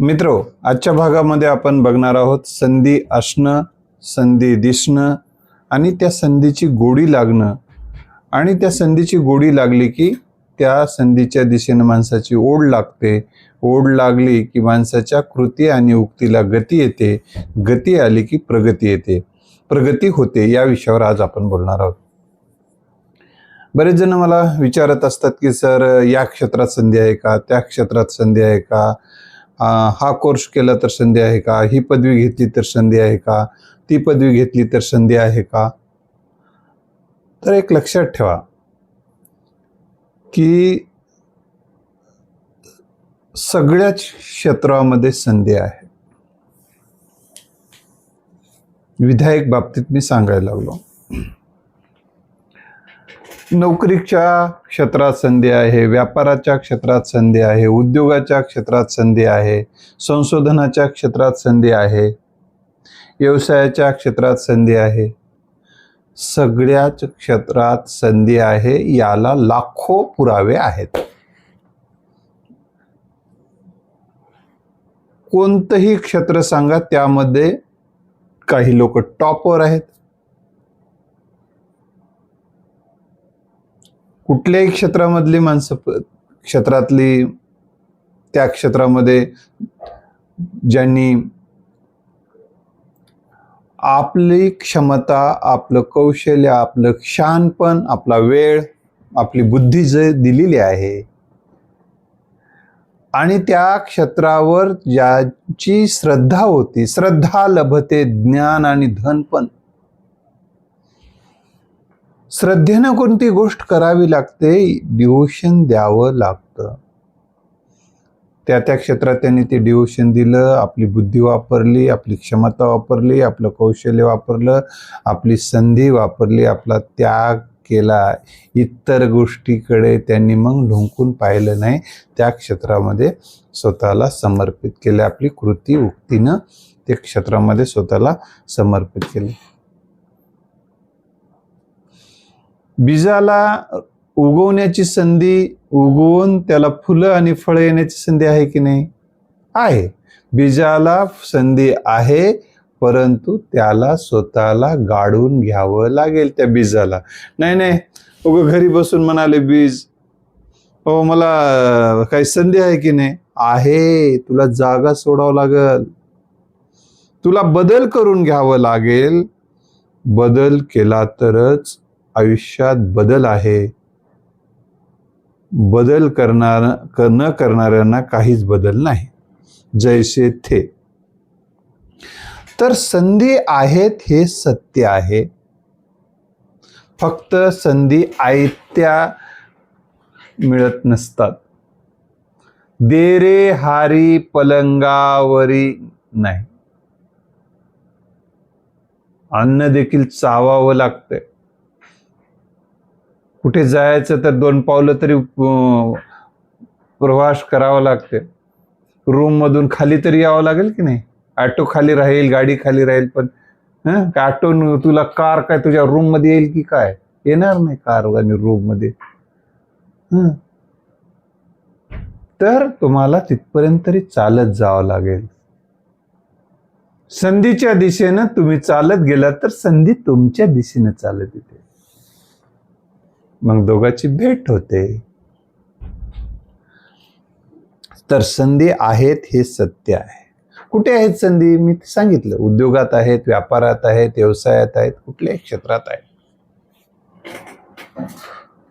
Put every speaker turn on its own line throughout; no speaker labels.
मित्रो आजच्या भागामध्ये आपण बघणार आहोत संधी असणं संधी दिसणं आणि त्या संधीची गोडी लागणं. आणि त्या संधीची गोडी लागली की त्या संधीच्या दिशेनं माणसाची ओढ लागते. ओढ लागली की माणसाच्या कृती आणि उक्तीला गती येते. गती आली की प्रगती येते. प्रगती होते या विषयावर आज आपण बोलणार आहोत. बरेच जण मला विचारत असतात की सर या क्षेत्रात संधी आहे का? त्या क्षेत्रात संधी आहे का? हा कोर्स केला तर संधी आहे का? ही पदवी घेतली तर संधी आहे का? ती पदवी घेतली तर संधी आहे का? तर एक लक्षात ठेवा की सगळ्याच क्षेत्रामध्ये संधी आहे. विधायक बाबतीत मी सांगायला लागलो. नोकरीच्या क्षेत्रात संधी आहे व्यापाराच्या क्षेत्रात संधी आहे उद्योगाच्या क्षेत्रात संधी आहे संशोधनाच्या क्षेत्रात संधी आहे व्यवसायाच्या क्षेत्रात संधी आहे. सगळ्याच क्षेत्रात संधी आहे याला लाखो पुरावे आहेत. कोणतंही क्षेत्र सांगा त्यामध्ये काही लोक टॉपवर आहेत. कुठल्याही क्षेत्रामधली माणसं क्षेत्रातली त्या क्षेत्रामध्ये ज्यांनी आपली क्षमता आपलं कौशल्य आपलं क्षानपण आपला वेळ आपली बुद्धी जे दिलेली आहे आणि त्या क्षेत्रावर ज्याची श्रद्धा होती श्रद्धा लभते ज्ञान आणि धन पण श्रद्धेनं कोणती गोष्ट करावी लागते? डिव्होशन द्यावं लागतं. त्या त्या क्षेत्रात त्यांनी ते डिव्होशन दिलं आपली बुद्धी वापरली आपली क्षमता वापरली आपलं कौशल्य वापरलं आपली संधी वापरली आपला त्याग केला. इतर गोष्टीकडे त्यांनी मग ढोंकून पाहिलं नाही. त्या क्षेत्रामध्ये स्वतःला समर्पित केले. आपली कृती उक्तीनं ते क्षेत्रामध्ये स्वतःला समर्पित केले. बीजाला उगवण्याची संधी उगवून त्याला फुलं आणि फळं येण्याची संधी आहे की नाही? आहे. बीजाला संधी आहे परंतु त्याला स्वतःला गाडून घ्यावं लागेल त्या बीजाला. नाही नाही. उग घरी बसून म्हणाले बीज हो मला काही संधी आहे की नाही? आहे. तुला जागा सोडावं लागल. तुला बदल करून घ्यावं लागेल. बदल केला तरच आयुष्यात बदल आहे. बदल करणार न करणाऱ्यांना काहीच बदल नाही. जैसे थे. तर संधी आहेत हे सत्य आहे. फक्त संधी आयत्या मिळत नसतात. देरे हारी पलंगावरी नाही. अन्न देखील चावावं लागतंय. कुठे जायचं तर दोन पावलं तरी प्रवास करावा लागते रूममधून खाली तरी यावं लागेल की नाही? ऑटो खाली राहील गाडी खाली राहील पण हं ऑटो तुला कार काय तुझ्या रूममध्ये येईल की काय? येणार नाही कार आणि रूममध्ये तर तुम्हाला तिथपर्यंत तरी चालत जावं लागेल. संधीच्या दिशेनं तुम्ही चालत गेलात तर संधी तुमच्या दिशेनं चालत येते. मग दोघांची भेट होते. तर संधी आहेत हे सत्य आहे. कुठे आहेत संधी? मी सांगितलं उद्योगात आहेत व्यापारात आहेत व्यवसायात आहेत कुठल्याही क्षेत्रात आहेत.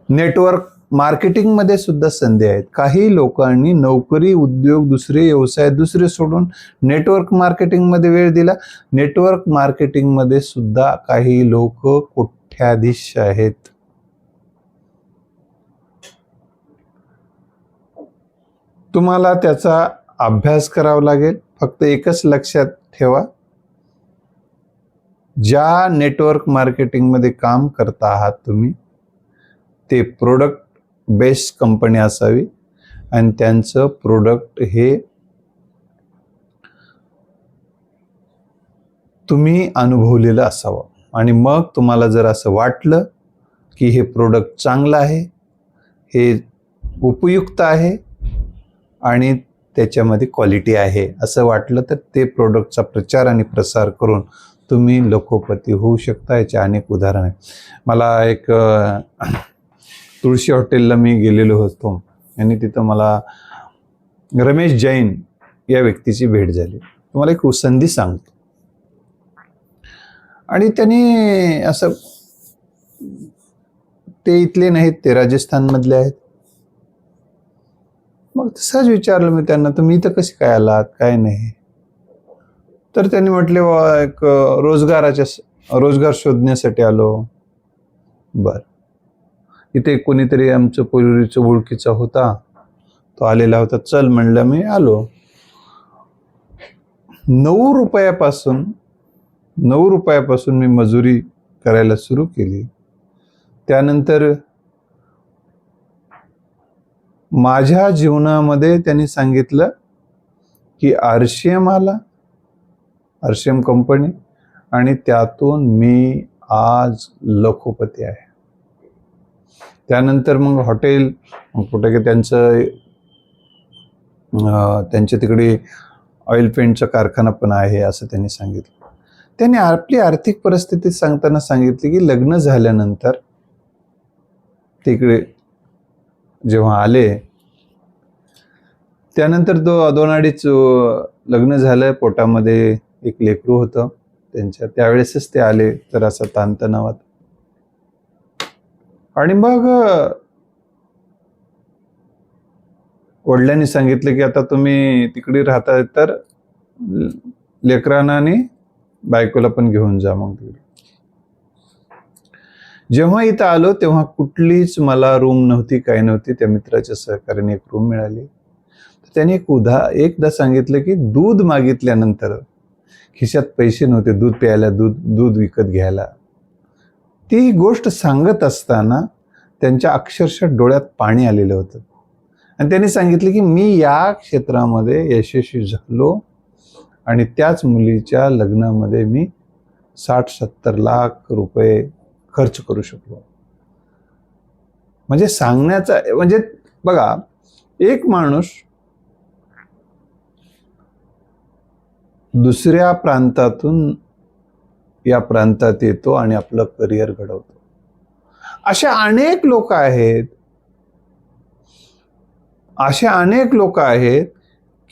नेटवर्क मार्केटिंगमध्ये सुद्धा संधी आहेत. काही लोकांनी नोकरी उद्योग दुसरे व्यवसाय दुसरे सोडून नेटवर्क मार्केटिंगमध्ये वेळ दिला. नेटवर्क मार्केटिंगमध्ये सुद्धा काही लोक कोठ्याधीश आहेत? तुम्हाला त्याचा अभ्यास करावा लागेल. फक्त एकच लक्षात ठेवा. ज्या नेटवर्क मार्केटिंगमध्ये काम करता आहात तुम्ही ते प्रोडक्ट बेस्ड कंपनी असावी आणि त्यांचं प्रोडक्ट हे तुम्ही अनुभवलेलं असावं. आणि मग तुम्हाला जर असं वाटलं की हे प्रोडक्ट चांगलं आहे हे उपयुक्त आहे आणि त्याच्यामध्ये क्वालिटी आहे. असं वाटलं तर ते प्रोडक्टचा प्रचार आणि प्रसार करून तुम्ही लोकोपती होऊ शकता याचे अनेक उदाहरण आहे मला एक तुळशी हॉटेलला मी गेलेलो होतो आणि तिथं मला रमेश जैन या व्यक्तीची भेट झाली. तुम्हाला एक संधी सांगतो. आणि त्यांनी असं ते इथले नाहीत ते राजस्थानमधले आहेत. मग सहज विचारलं मी त्यांना तुम्ही इथं कसे काय आलात? काय नाही? तर त्यांनी म्हटले "वा, एक रोजगाराच्या रोजगार शोधण्यासाठी आलो. बर. इथे कोणीतरी आमचं पूर्वीचं ओळखीचा होता. तो आलेला होता. चल म्हणलं मी आलो. नऊ रुपयापासून नऊ रुपयापासून मी मजुरी करायला सुरू केली. त्यानंतर माझ्या जीवनामध्ये त्यांनी सांगितलं की आर सी एम आला आर सी एम कंपनी आणि त्यातून मी आज लखोपती आहे. त्यानंतर मग हॉटेल कुठे की त्यांचं त्यांच्या तिकडे ऑइल पेंटचा कारखाना पण आहे असं त्यांनी सांगितलं. त्यांनी आपली आर्थिक परिस्थिती सांगताना सांगितली की लग्न झाल्यानंतर तिकडे जेव्हा आले त्यानंतर दो दोन अडीच लग्न झालं पोटामध्ये एक लेकरू होतं. त्यांच्या त्यावेळेसच ते आले तर असं ताणतणावात. आणि मग वडिलांनी सांगितलं की आता तुम्ही तिकडे राहताय तर लेकरांना आणि बायकोला पण घेऊन जा मग तिकडे. जेव्हा इथं आलो तेव्हा कुठलीच मला रूम नव्हती काय नव्हती. त्या मित्राच्या सहकार्याने एक रूम मिळाली. त्याने एक उदा एकदा सांगितलं की दूध मागितल्यानंतर खिशात पैसे नव्हते दूध प्यायला दूध दूध विकत घ्यायला. ती गोष्ट सांगत असताना त्यांच्या अक्षरशः डोळ्यात पाणी आलेलं होतं. आणि त्यांनी सांगितलं की मी या क्षेत्रामध्ये यशस्वी झालो आणि त्याच मुलीच्या लग्नामध्ये मी साठ सत्तर लाख रुपये खर्च करू शकलो. म्हणजे सांगण्याचा म्हणजे बघा एक माणूस दुसऱ्या प्रांतातून या प्रांतात येतो आणि आपलं करिअर घडवतो. अशा अनेक लोक आहेत. असे अनेक लोक आहेत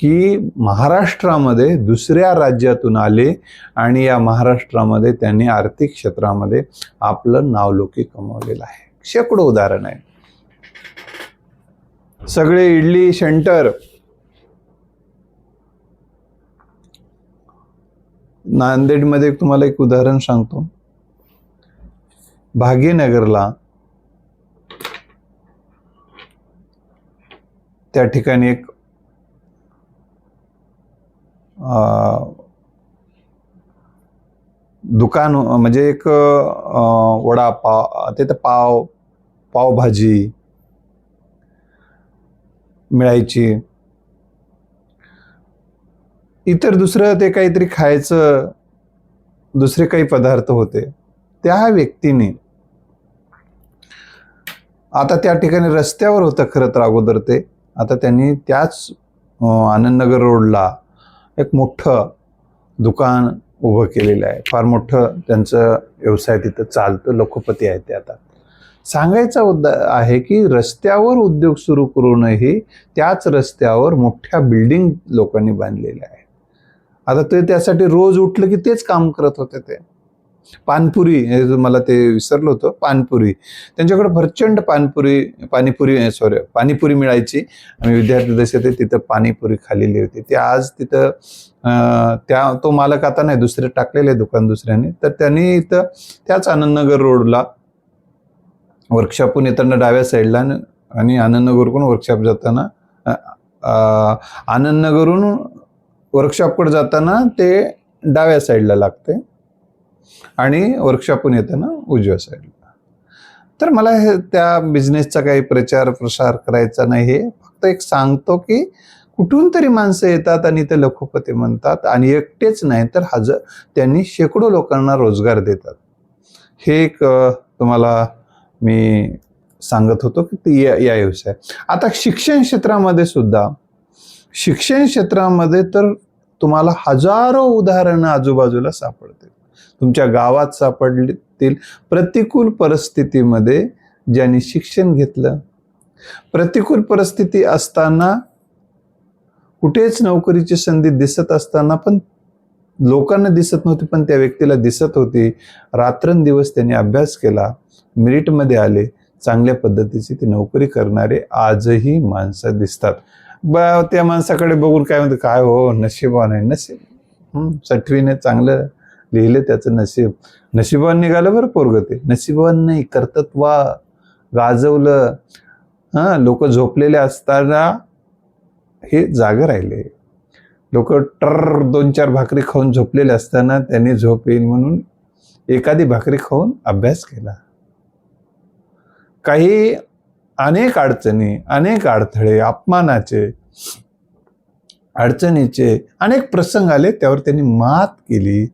की महाराष्ट्रामध्ये दुसऱ्या राज्यातून आले आणि या महाराष्ट्रामध्ये त्यांनी आर्थिक क्षेत्रामध्ये आपलं नावलोकी कमावलेलं आहे. शेकडो उदाहरण आहे सगळे इडली सेंटर नांदेडमध्ये तुम्हाला एक उदाहरण सांगतो. भाग्यनगरला त्या ठिकाणी एक दुकान म्हणजे एक वडापाव ते तर पाव पावभाजी मिळायची. इतर दुसरं ते काहीतरी खायचं दुसरे काही पदार्थ होते. त्या व्यक्तीने आता त्या ठिकाणी रस्त्यावर होतं खरं तर अगोदर ते. आता त्यांनी त्याच आनंदनगर रोडला एक मोठं दुकान उभं केलेलं आहे. फार मोठं त्यांचं व्यवसाय तिथं चालतं लखोपती आहे ते आता. सांगायचा उद्दा आहे की रस्त्यावर उद्योग सुरू करूनही त्याच रस्त्यावर मोठ्या बिल्डिंग लोकांनी बांधलेल्या आहे आता ते त्यासाठी रोज उठलं की तेच काम करत होते ते. पानपुरी हे मला ते विसरलं होतं पानपुरी. त्यांच्याकडे प्रचंड पानपुरी पाणीपुरी सॉरी पाणीपुरी मिळायची. आम्ही विद्यार्थी दशेत तिथं पाणीपुरी खाल्लेली होती. ते आज तिथं त्या तो मालक आता नाही दुसरे टाकलेले दुकान दुसऱ्याने. तर त्यांनी इथं त्याच आनंदनगर रोडला वर्कशॉपहून येताना डाव्या साईडला आणि- आनंदनगरकडून वर्कशॉप जाताना अ, आनंदनगरहून वर्कशॉपकडे जाताना ते डाव्या साईडला लागते आणि वर्कशॉपहून येताना उजव्या साईडला तर मला हे त्या बिझनेसचा काही प्रचार प्रसार करायचा नाही हे फक्त एक सांगतो की कुठून तरी माणसं येतात आणि ते लखोपती म्हणतात आणि एकटेच नाही तर हजर त्यांनी शेकडो लोकांना रोजगार देतात. हे एक तुम्हाला मी सांगत होतो की ते या या व्यवसाय. आता शिक्षण क्षेत्रामध्ये सुद्धा शिक्षण क्षेत्रामध्ये तर तुम्हाला हजारो उदाहरणं आजूबाजूला सापडतील. तुमच्या गावात सापडतील प्रतिकूल परिस्थितीमध्ये ज्यांनी शिक्षण घेतलं. प्रतिकूल परिस्थिती असताना कुठेच नोकरीची संधी दिसत असताना पण लोकांना दिसत नव्हती पण त्या व्यक्तीला दिसत होती. रात्रंदिवस त्यांनी अभ्यास केला मिरिटमध्ये आले. चांगल्या पद्धतीची ती नोकरी करणारे आजही माणसं दिसतात. ब त्या माणसाकडे बघून काय म्हणते काय हो नशिबान आहे नशीब. हं, सटवीने चांगलं लिहिलं त्याचं नशीब. नशिबान निघालं बरं पोरग ते. नशिबान नाही कर्तत्वा गाजवलं. हां लोक झोपलेले असताना हे जागं राहिले. लोक टर दोन चार भाकरी खाऊन झोपलेले असताना त्यांनी झोप येईल म्हणून एखादी भाकरी खाऊन अभ्यास केला. काही अनेक अडचणी अनेक अडथळे अपमानाचे अडचणीचे अनेक प्रसंग आले त्यावर त्यांनी मात केली.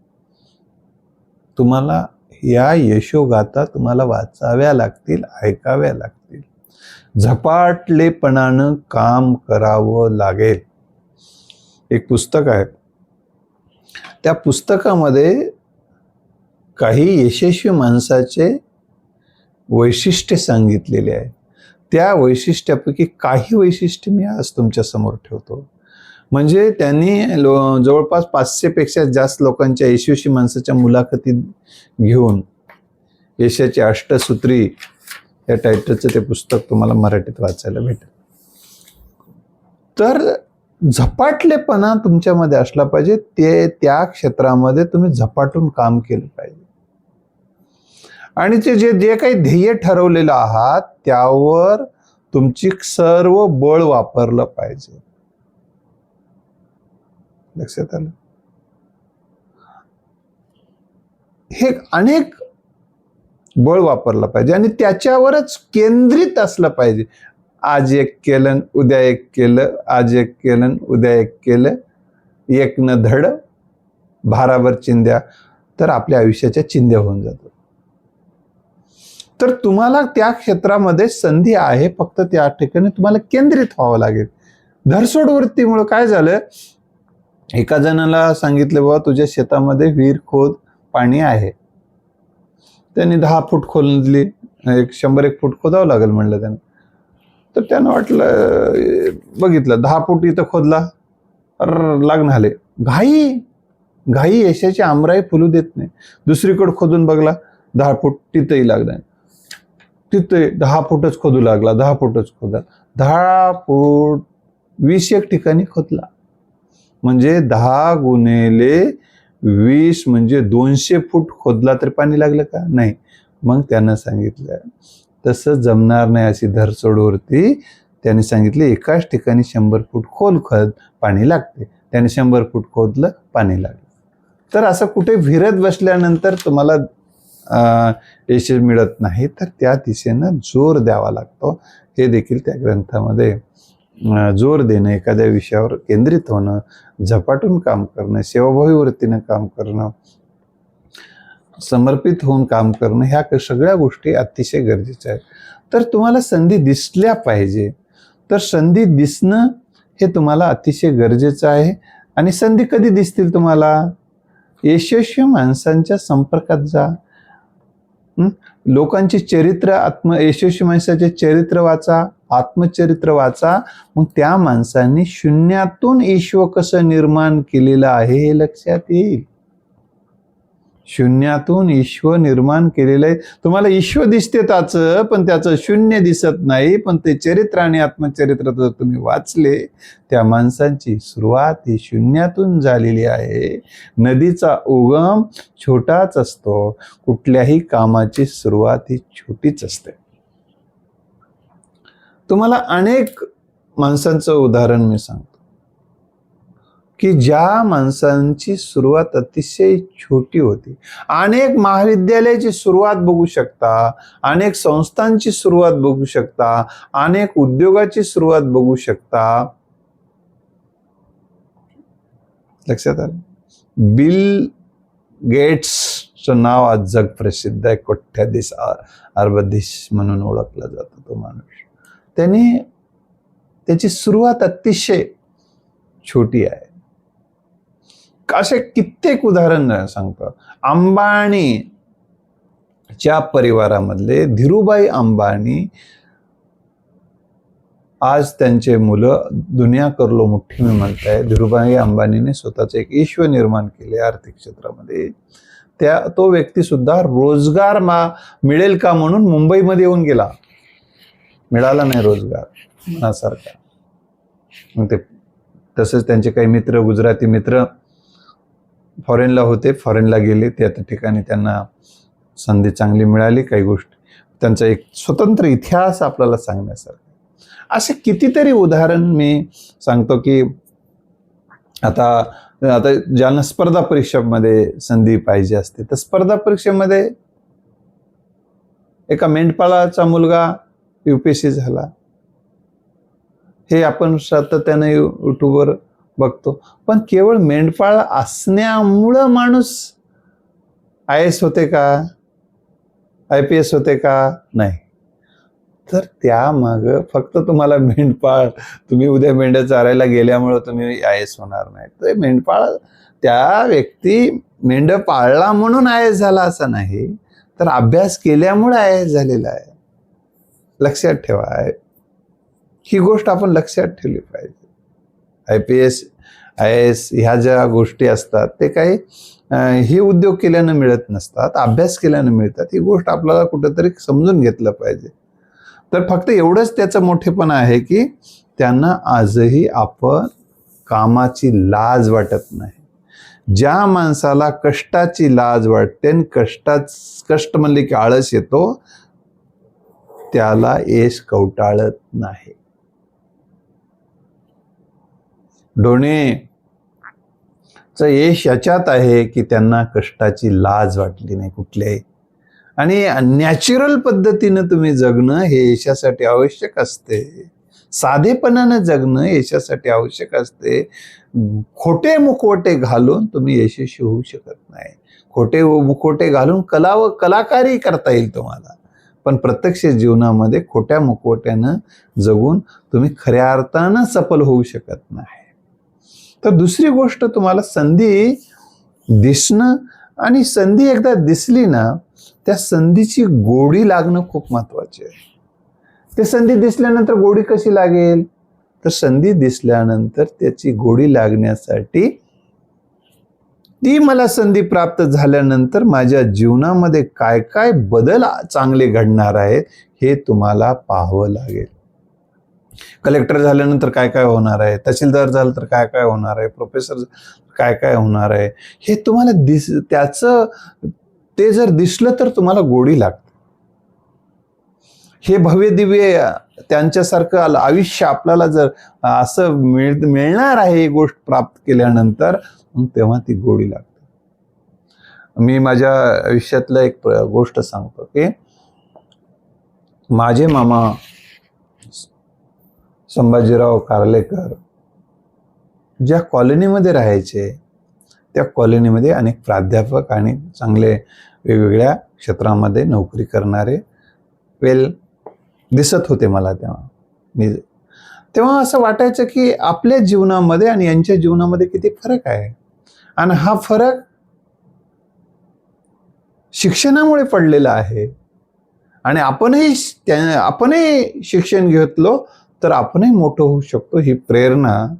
तुम्हाला या यशोगाथा तुम्हाला वाचाव्या लागतील ऐकाव्या लागतील. झपाटलेपणानं काम करावं लागेल. एक पुस्तक आहे. त्या पुस्तकामध्ये काही यशस्वी माणसाचे वैशिष्ट्य सांगितलेले आहे. त्या वैशिष्ट्यापैकी काही वैशिष्ट्य मी आज तुमच्यासमोर ठेवतो. म्हणजे त्यांनी लो जवळपास पाचशेपेक्षा जास्त लोकांच्या यशस्वी माणसाच्या मुलाखती घेऊन यशाची अष्टसूत्री या टायटलचं ते पुस्तक तुम्हाला मराठीत वाचायला भेटेल. तर झपाटलेपणा तुमच्यामध्ये असला पाहिजे ते त्या क्षेत्रामध्ये तुम्ही झपाटून काम केलं पाहिजे. आणि ते जे जे काही ध्येय ठरवलेलं आहात त्यावर तुमची सर्व बळ वापरलं पाहिजे. लक्षात आलं. हे अनेक बळ वापरलं पाहिजे आणि त्याच्यावरच केंद्रित असलं पाहिजे. आज एक केलं उद्या एक केलं आज एक केलं उद्या एक केलं एक न धड भाराभर चिंध्या तर आपल्या आयुष्याच्या चिंध्या होऊन जातात. तर तुम्हाला त्या क्षेत्रामध्ये संधी आहे फक्त त्या ठिकाणी तुम्हाला केंद्रित व्हावं लागेल. धरसोड वृत्तीमुळे काय झालं? एका जणाला सांगितलं बाबा तुझ्या शेतामध्ये विहीर खोद पाणी आहे. त्यांनी दहा फूट खोदली एक शंभर एक फूट खोदावं लागेल म्हणलं त्यानं. तर त्यानं वाटलं बघितलं दहा फूट इथं खोदला अर लागण आले घाई घाई यशाची आमराई फुलू देत नाही. दुसरीकडे खोदून बघला दहा फूट तिथंही लागला तिथे दहा फूटच खोदू लागला दहा फूटच खोदा दहा फूट वीस एक ठिकाणी खोदला. म्हणजे दहा गुणेले वीस म्हणजे दोनशे फूट खोदला तर पाणी लागलं का? नाही. मग त्यानं सांगितलं तसं जमणार नाही अशी धरसोडवरती. त्याने सांगितले एकाच ठिकाणी शंभर फूट खोल खत पाणी लागते. त्याने शंभर फूट खोदलं पाणी लागलं. तर असं कुठे फिरत बसल्यानंतर तुम्हाला यश मिळत नाही तर त्या दिशेनं जोर द्यावा लागतो. हे देखील त्या ग्रंथामध्ये जोर देणं एखाद्या विषयावर केंद्रित होणं झपाटून काम करणं सेवाभावी वृत्तीनं काम करणं समर्पित होऊन काम करणं ह्या सगळ्या गोष्टी अतिशय गरजेच्या आहेत. तर तुम्हाला संधी दिसल्या पाहिजे. तर संधी दिसणं हे तुम्हाला अतिशय गरजेचं आहे. आणि संधी कधी दिसतील तुम्हाला? यशस्वी माणसांच्या संपर्कात जा. लोकांची चरित्र आत्म यशस्वी माणसाचे चरित्र वाचा आत्मचरित्र वाचा. मग त्या माणसांनी शून्यातून ईश्व कसं निर्माण केलेलं आहे हे लक्षात येईल. शून्यातून ईश्व निर्माण केलेलं आहे. तुम्हाला ईश्व दिसते त्याचं पण त्याचं शून्य दिसत नाही पण ते चरित्र आणि आत्मचरित्र जर तुम्ही वाचले. त्या माणसांची सुरुवात ही शून्यातून झालेली आहे. नदीचा उगम छोटाच असतो. कुठल्याही कामाची सुरुवात ही छोटीच असते. तुम्हाला अनेक माणसांचं उदाहरण मी सांगतो. की ज्या माणसांची सुरुवात अतिशय छोटी होती. अनेक महाविद्यालयाची सुरुवात बघू शकता अनेक संस्थांची सुरुवात बघू शकता अनेक उद्योगाची सुरुवात बघू शकता. लक्षात आलं? बिल गेट्सचं नाव आज जग प्रसिद्ध आहे कोठ्याधीश अर्बधीश म्हणून ओळखला जातो तो माणूस. त्याने त्याची सुरुवात अतिशय छोटी आहे. असे कित्येक उदाहरण सांगतो अंबानी च्या परिवारामधले धीरूभाई अंबानी आज त्यांचे मुलं दुनिया करलो मुठ्ठी मी म्हणताय धीरूभाई अंबानीने स्वतःचे एक ईश्व निर्माण केले आर्थिक क्षेत्रामध्ये. त्या तो व्यक्ती सुद्धा रोजगार मा मिळेल का म्हणून मुंबईमध्ये येऊन गेला. मिळाला नाही रोजगार मनासारखा. मग ते तसेच त्यांचे काही मित्र गुजराती मित्र फॉरेनला होते फॉरेनला गेले. ते त्या ठिकाणी त्यांना संधी चांगली मिळाली काही गोष्टी. त्यांचा एक स्वतंत्र इतिहास आपल्याला सांगण्यासारखा. असे कितीतरी उदाहरण मी सांगतो की आता आता ज्यांना स्पर्धा परीक्षामध्ये संधी पाहिजे असते तर स्पर्धा परीक्षेमध्ये एका मेंढपाळाचा मुलगा युपीएससी झाला. हे आपण सातत्याने युट्यूबवर बघतो. पण केवळ मेंढपाळ असण्यामुळं माणूस आय एस होते का? आय पी एस होते का? नाही. तर त्यामाग फक्त तुम्हाला मेंढपाळ तुम्ही उद्या मेंढ्या चारायला गेल्यामुळं तुम्ही आय एस होणार नाही. तर मेंढपाळ त्या व्यक्ती मेंढ पाळला म्हणून आय एस झाला असं नाही तर अभ्यास केल्यामुळे आय एस झालेला आहे. लक्षात ठेवा ही गोष्ट आपण लक्षात ठेवली पाहिजे. I P S I S ह्या ज्या गोष्टी असतात ते काही हे उद्योग केल्यानं मिळत नसतात अभ्यास केल्यानं मिळतात ही गोष्ट आपल्याला कुठंतरी समजून घेतलं पाहिजे. तर फक्त एवढंच त्याचं मोठेपण आहे की त्यांना आजही आपण कामाची लाज वाटत नाही. ज्या माणसाला कष्टाची लाज वाटते आणि कष्टाच कष्ट म्हणले की आळस येतो त्याला यश कवटाळत नाही. डोणे. यश याच्यात आहे की त्यांना कष्टाची लाज वाटली नाही कुठल्याही आणि नॅचरल पद्धतीनं तुम्ही जगणं हे यशासाठी आवश्यक असते. साधेपणानं जगणं यशासाठी आवश्यक असते. खोटे मुखवटे घालून तुम्ही यशस्वी होऊ शकत नाही. खोटे मुखवटे घालून कला व कलाकारी करता येईल तुम्हाला. पण प्रत्यक्ष जीवनामध्ये खोट्या मुखवट्यानं जगून तुम्ही खऱ्या अर्थानं सफल होऊ शकत नाही. तर दुसरी गोष्ट तुम्हाला संधी दिसणं आणि संधी एकदा दिसली ना त्या संधीची गोडी लागणं खूप महत्वाची आहे. ते संधी दिसल्यानंतर गोडी कशी लागेल? तर संधी दिसल्यानंतर त्याची गोडी लागण्यासाठी ती मला संधी प्राप्त झाल्यानंतर माझ्या जीवनामध्ये काय काय बदल चांगले घडणार आहेत हे तुम्हाला पाहावं लागेल. कलेक्टर झाल्यानंतर काय काय होणार आहे? तहसीलदार झालं तर काय काय होणार आहे? प्रोफेसर काय काय होणार आहे? हे तुम्हाला दिस त्याचं ते जर दिसलं तर तुम्हाला गोडी लागते. हे भव्य दिव्य त्यांच्यासारखं आलं आयुष्य आपल्याला जर असं मिळ मिळणार आहे ही गोष्ट प्राप्त केल्यानंतर मग तेव्हा ती गोडी लागते. मी माझ्या आयुष्यातलं एक गोष्ट सांगतो की माझे मामा संभाजीराव कार्लेकर ज्या कॉलनीमध्ये राहायचे त्या कॉलनीमध्ये अनेक प्राध्यापक आणि चांगले वेगवेगळ्या क्षेत्रामध्ये नोकरी करणारे वेल दिसत होते मला तेव्हा. मी तेव्हा असं वाटायचं की आपल्या जीवनामध्ये आणि यांच्या जीवनामध्ये किती फरक आहे? आणि हा फरक शिक्षणामुळे पडलेला आहे. आणि आपणही त्या आपणही शिक्षण घेतलो तर आपणही मोठं होऊ शकतो ही प्रेरणा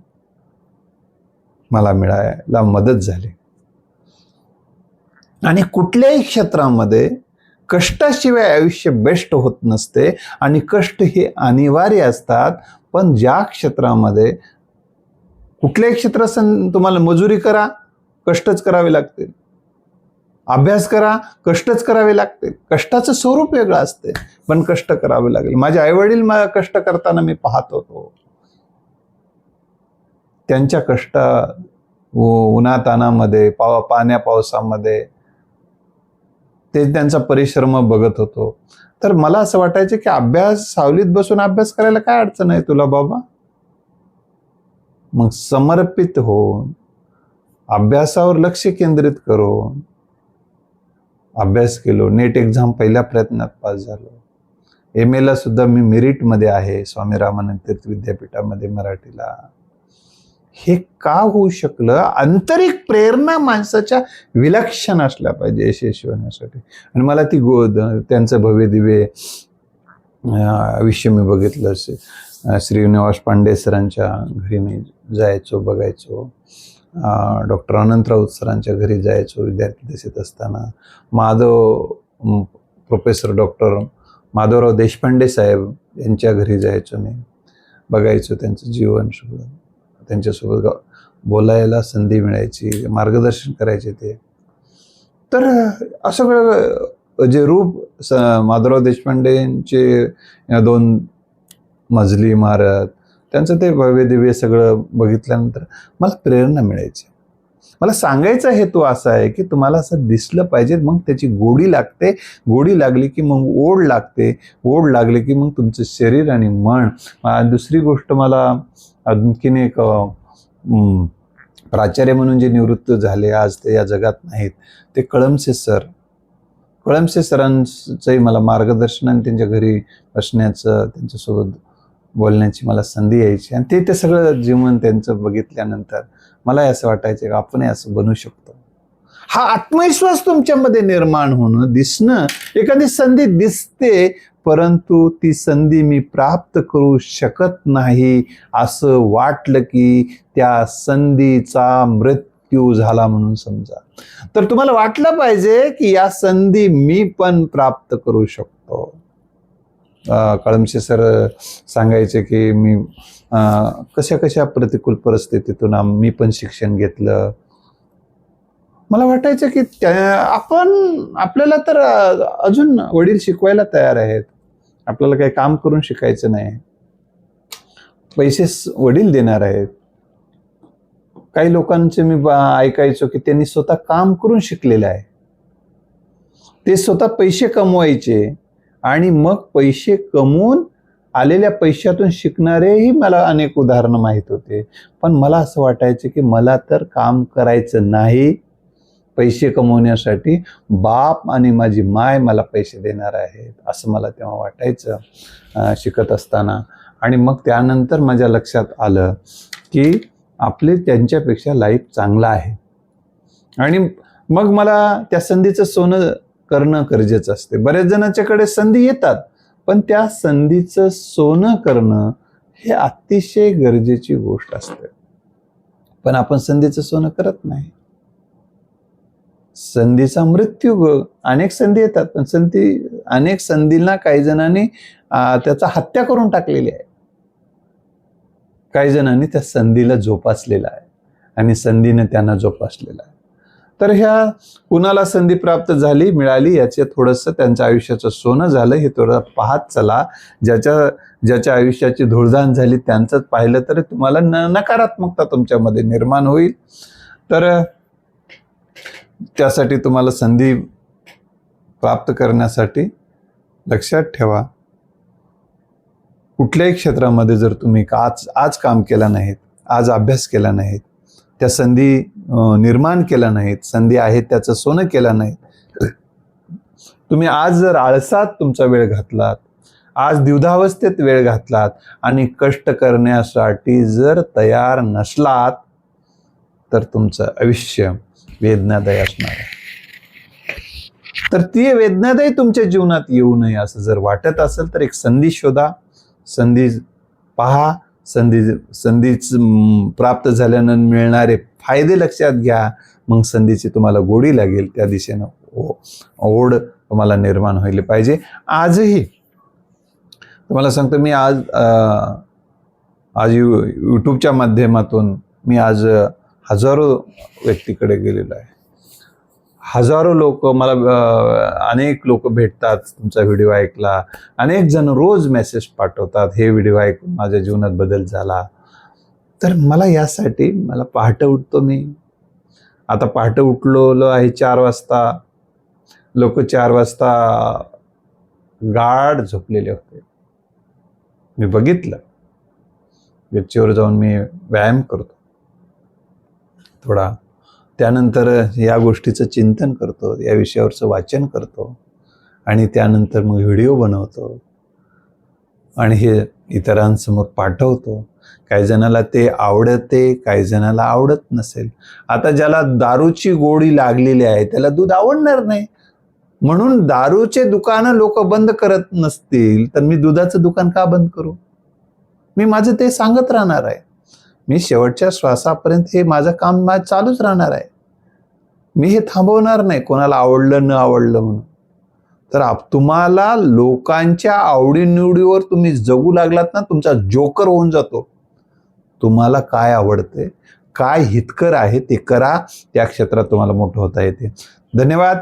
मला मिळायला मदत झाली. आणि कुठल्याही क्षेत्रामध्ये कष्टाशिवाय आयुष्य बेस्ट होत नसते आणि कष्ट हे अनिवार्य असतात पण ज्या क्षेत्रामध्ये कुठल्याही क्षेत्रात तुम्हाला मजुरी करा कष्टच करावे लागतील अभ्यास करा कष्टच करावे लागते. कष्टाचं स्वरूप वेगळं असते पण कष्ट करावे लागेल. माझे आईवडील मला कष्ट करताना मी पाहत होतो. त्यांच्या कष्ट उन्हातानामध्ये पाव पाण्या पावसामध्ये ते त्यांचा परिश्रम बघत होतो. तर मला असं वाटायचं की अभ्यास सावलीत बसून अभ्यास करायला काय अडचण आहे तुला बाबा? मग समर्पित होऊन अभ्यासावर लक्ष केंद्रित करून अभ्यास केलो नेट एक्झाम पहिल्या प्रयत्नात पास झालो. एम एला सुद्धा मी मेरिटमध्ये आहे स्वामी रामानंद तीर्थ विद्यापीठामध्ये मराठीला. हे का होऊ शकलं? आंतरिक प्रेरणा माणसाच्या विलक्षण असल्या पाहिजे यशस्वी होण्यासाठी. आणि मला ती गो त्यांचं भव्य दिव्य आयुष्य मी बघितलं असे श्रीनिवास पांडे सरांच्या घरी मी जायचो बघायचो. डॉक्टर अनंत राऊत सरांच्या घरी जायचो विद्यार्थी दशेत असताना. माधव प्रोफेसर डॉक्टर माधवराव देशपांडे साहेब यांच्या घरी जायचो मी. बघायचो त्यांचं जीवन सगळं. त्यांच्यासोबत गा बोलायला संधी मिळायची मार्गदर्शन करायचे ते. तर असं सगळं जे रूप स माधवराव देशपांडेंचे या दोन मजली इमारत त्यांचं ते भव्य दिव्य सगळं बघितल्यानंतर मला प्रेरणा मिळायची. मला सांगायचा हेतू असा आहे की तुम्हाला असं दिसलं पाहिजे मग त्याची गोडी लागते. गोडी लागली की मग ओढ लागते. ओढ लागली की मग तुमचं शरीर आणि मन. दुसरी गोष्ट मला आणखीन एक प्राचार्य म्हणून जे निवृत्त झाले आज ते या जगात नाहीत ते कळमसे सर. कळमसे सरांचंही मला मार्गदर्शन आणि त्यांच्या घरी असण्याचं त्यांच्यासोबत बोलण्याची मला संधी यायची आणि ते ते सगळं जीवन त्यांचं बघितल्यानंतर मला असं वाटायचं की आपणही असं बनू शकतो. हा आत्मविश्वास तुमच्यामध्ये निर्माण होणं दिसणं एखादी संधी दिसते परंतु ती संधी मी प्राप्त करू शकत नाही असं वाटलं की त्या संधीचा मृत्यू झाला म्हणून समजा. तर तुम्हाला वाटलं पाहिजे की या संधी मी पण प्राप्त करू शकतो. कळमशे सर सांगायचे की मी कशा कशा प्रतिकूल परिस्थितीतून मी पण शिक्षण घेतलं. मला वाटायचं की त्या आपण आपल्याला तर अजून वडील शिकवायला तयार आहेत. आपल्याला काही काम करून शिकायचं नाही. पैसे वडील देणार आहेत. काही लोकांचे मी ऐकायचो की त्यांनी स्वतः काम करून शिकलेलं आहे. ते स्वतः पैसे कमवायचे. आणि मग पैसे कमवून आलेल्या पैशातून शिकणारेही मला अनेक उदाहरणं माहीत होते. पण मला असं वाटायचं की मला तर काम करायचं नाही. पैसे कमवण्यासाठी बाप आणि माझी माय मला पैसे देणार आहेत असं मला तेव्हा वाटायचं शिकत असताना. आणि मग त्यानंतर माझ्या लक्षात आलं की आपले त्यांच्यापेक्षा लाईफ चांगलं आहे. आणि मग मला त्या संधीचं सोनं करणं गरजेचं असते. बऱ्याच जणांच्याकडे संधी येतात पण त्या संधीचं सोनं करणं हे अतिशय गरजेची गोष्ट असते. पण आपण संधीचं सोनं करत नाही. संधीचा मृत्यू अनेक संधी येतात पण संधी अनेक संधींना काही जणांनी त्याचा हत्या करून टाकलेली आहे. काही जणांनी त्या संधीला जोपासलेला आहे आणि संधीने त्यांना जोपासलेला आहे. तर ह्या कुणाला संधी प्राप्त झाली मिळाली याचे थोडंसं त्यांच्या आयुष्याचं सोनं झालं. हे थोडं पाहत चला. ज्याच्या ज्याच्या आयुष्याची धुळधाण झाली त्यांचंच पाहिलं तर तुम्हाला न नकारात्मकता तुमच्यामध्ये निर्माण होईल. तर त्यासाठी तुम्हाला संधी प्राप्त करण्यासाठी लक्षात ठेवा. कुठल्याही क्षेत्रामध्ये जर तुम्ही आज आज काम केलं नाहीत आज अभ्यास केला नाहीत त्या संधी निर्माण केल्या नाहीत संधी आहेत त्याचं सोनं केलं नाहीत. तुम्ही आज जर आळसात तुमचा वेळ घातलात आज द्विधावस्थेत वेळ घातलात आणि कष्ट करण्यासाठी जर तयार नसलात तर तुमचं आयुष्य वेदनादायी असणार आहे. तर ती वेदनादायी तुमच्या जीवनात येऊ नये असं जर वाटत असेल तर एक संधी शोधा. संधी पहा. संधी संधीच प्राप्त झाल्यानं मिळणारे फायदे लक्षात घ्या. मग संधीची तुम्हाला गोडी लागेल त्या दिशेनं. ओ- ओढ तुम्हाला निर्माण व्हायला पाहिजे. आजही तुम्हाला सांगतो मी आज आज यू यूट्यूबच्या माध्यमातून मी आज हजारो व्यक्तीकडे गेलेलो आहे. हजारो लोक मला अनेक लोक भेटतात तुमचा व्हिडिओ ऐकला. अनेक जण रोज मेसेज पाठवतात हे व्हिडिओ ऐकून माझ्या जीवनात बदल झाला. तर मला यासाठी मला पहाटे उठतो मी. आता पहाटे उठलो आहे चार वाजता. लोक चार वाजता गाढ झोपलेले होते. मी बघितलं. गच्चीवर जाऊन मी व्यायाम करतो. थोडा त्यानंतर या गोष्टीचं चिंतन करतो या विषयावरचं वाचन करतो आणि त्यानंतर मग व्हिडिओ बनवतो आणि हे इतरांसमोर पाठवतो. काही जणाला ते आवडते काही जणाला आवडत नसेल. आता ज्याला दारूची गोडी लागलेली आहे त्याला दूध आवडणार नाही. म्हणून दारूचे दुकानं लोक बंद करत नसतील तर मी दुधाचं दुकान का बंद करू? मी माझं ते सांगत राहणार आहे. मी शेवटच्या श्वासापर्यंत हे माझं काम माझं चालूच राहणार आहे. मी हे थांबवणार नाही. कोणाला आवडलं न आवडलं म्हणून. तर आप तुम्हाला लोकांच्या आवडीनिवडीवर तुम्ही जगू लागलात ना तुमचा जोकर होऊन जातो. तुम्हाला काय आवडते काय हितकर आहे ते करा. त्या क्षेत्रात तुम्हाला मोठं होता येते. धन्यवाद.